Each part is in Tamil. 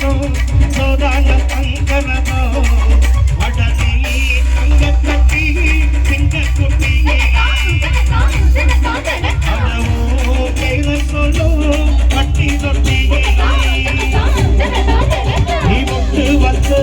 தங்கமோ சோதான தங்கமோ உடனே தங்க கட்டி சிங்க குட்டியே அடவோ பேர சொல்லோ பட்டி தொட்டியே நீ முட்டு வந்து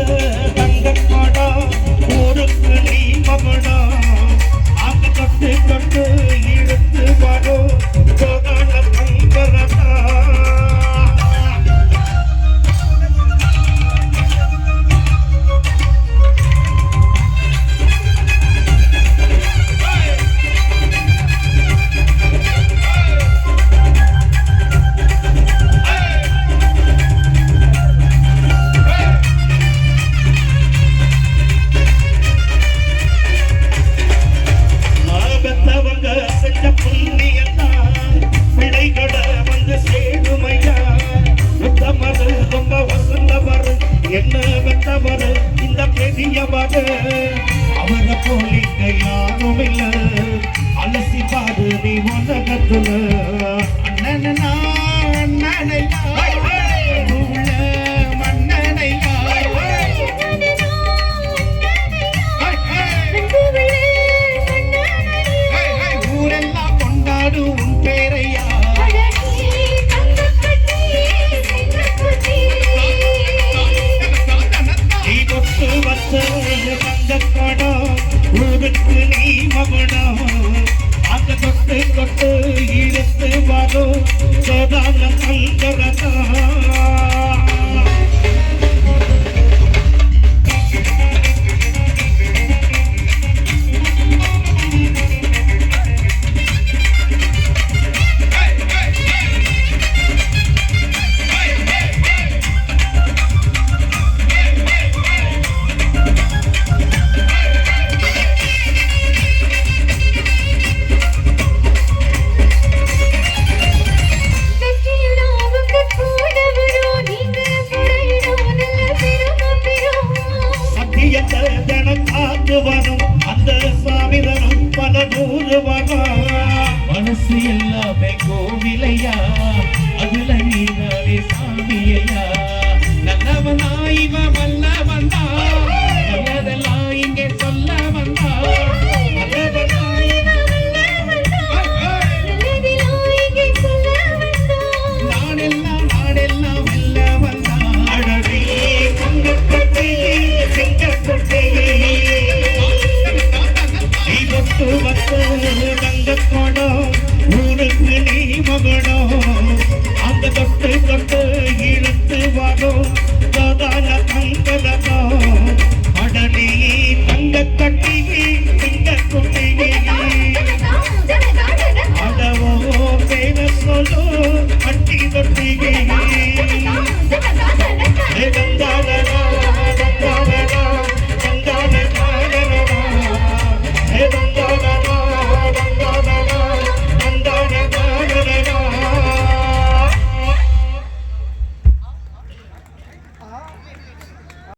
கண்ண வெத்தவர் இந்த பெரியவர். அவரை போலிங்க யாரும் இல்ல. அலசி பாரு நீ உலகத்துல. அண்ணனா அண்ணனையா See.